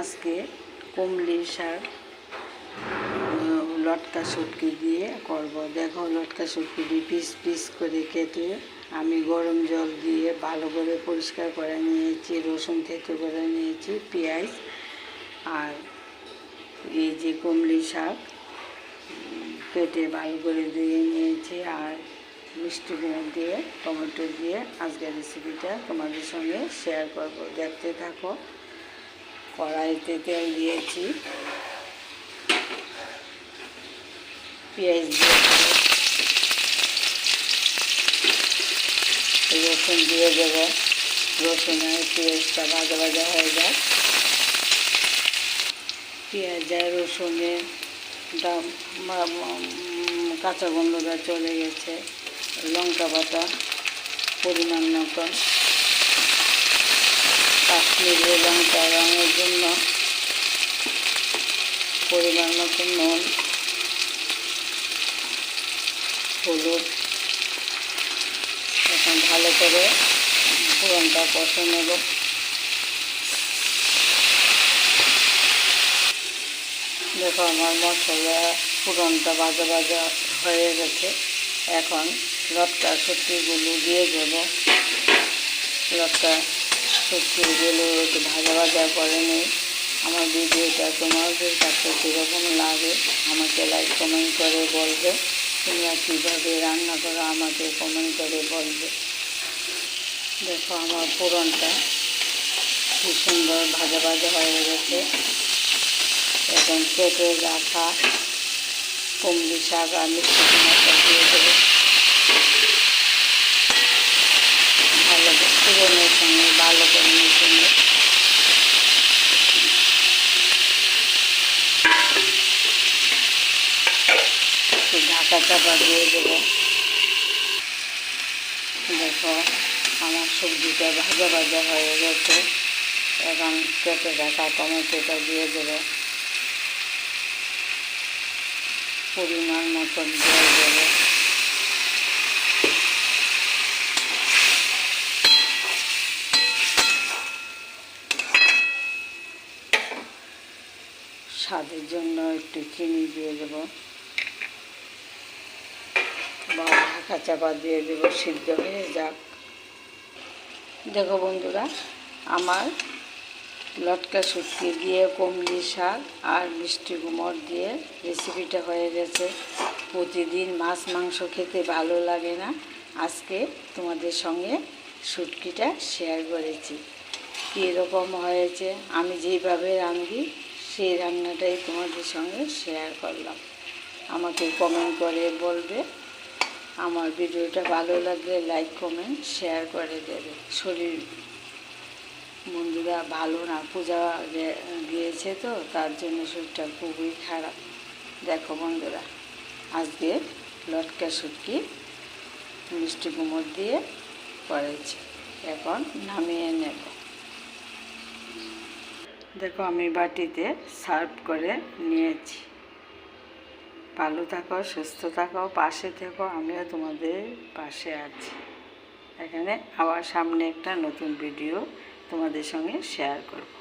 আজকে কুমলির শাক লটকা শুটকি দিয়ে করব। দেখো লটকা শুটকিটি পিস পিস করে কেটে আমি গরম জল দিয়ে ভালো করে পরিষ্কার করে নিয়েছি, রসুন থেতো করে নিয়েছি, পেঁয়াজ আর এই যে কুমলি শাক, কেটে ভালো করে ধুয়ে নিয়েছি আর মিষ্টি কুমড়ো দিয়ে, টমেটো দিয়ে আজকের রেসিপিটা তোমাদের সঙ্গে শেয়ার করব। দেখতে থাকো। কড়াইতে তেল দিয়েছি। পেঁয়াজ দিয়ে। রসুন দিয়ে দেবো। রসুন পেঁয়াজটা ভাজা ভাজা হয়ে যায় পেঁয়াজ আর উম, কাঁচা গন্ধটা চলে গেছে। লঙ্কা বাটা পরিমাণ মতন। কাশ্মীরি লঙ্কা রঙের জন্য মতন নুন, হলুদ, এখন ভালো করে ফোড়নটা কষে নেব। দেখো আমার মশলা ফোড়নটা বাজা বাজা হয়ে গেছে। এখন লটকা শুটকিগুলো দিয়ে দেব। লটকা শুটকিগুলো একটু ভাজা ভাজা করে নিই। আমার ভিডিওটা তোমাদের কাছে কীরকম লাগে, আমাকে লাইক কমেন্ট করে বলবে। তোমরা কীভাবে রান্না করো, আমাকে কমেন্ট করে বলবে। দেখো আমার ফোড়নটা খুব সুন্দর ভাজা ভাজা হয়ে গেছে। এখন কেটে রাখা কুমড়ি শাক আর মিষ্টি কুমড়টা দিয়ে দেবো। ভালো সঙ্গে ভালো করে মিশিয়ে নেব। একটু ঢাকা চাপা দিয়ে দেবো। দেখো, আমার সবজিটা ভাজা ভাজা হয়ে গেছে। এখন কেটে রাখা টমেটোটা দিয়ে দেবো। পরিমাণ মতন দিয়ে দেবো। স্বাদের জন্য একটু চিনি দিয়ে দেবো। বা ঢাকা চাপা দিয়ে দেবো, সিদ্ধ হয়ে যাক। দেখো বন্ধুরা, আমার লটকা শুটকি দিয়ে কমলি শাক আর মিষ্টি কুমড় দিয়ে রেসিপিটা হয়ে গেছে। প্রতিদিন মাছ, মাংস খেতে ভালো লাগে না। আজকে তোমাদের সঙ্গে শুটকিটা শেয়ার করেছি। কীরকম হয়েছে, আমি যেভাবে রাঁধি, সেই রান্নাটাই তোমাদের সঙ্গে শেয়ার করলাম। আমাকে কমেন্ট করে বলবে। আমার ভিডিওটা ভালো লাগলে লাইক কমেন্ট শেয়ার করে দেবে। শরীর বন্ধুরা ভালো না, পূজা গিয়েছে তো, তার জন্য শরীরটা খুবই খারাপ। দেখো বন্ধুরা, আজকে লটকা শুটকি, মিষ্টি কুমড় দিয়ে করেছি। এখন নামিয়ে নেব। দেখো আমি বাটিতে সার্ভ করে নিয়েছি। ভালো থাকো, সুস্থ থাকো, পাশে থেকো, আমিও তোমাদের পাশে আছি। এখানে আবার সামনে একটা নতুন ভিডিও তোমাদের সঙ্গে শেয়ার করব।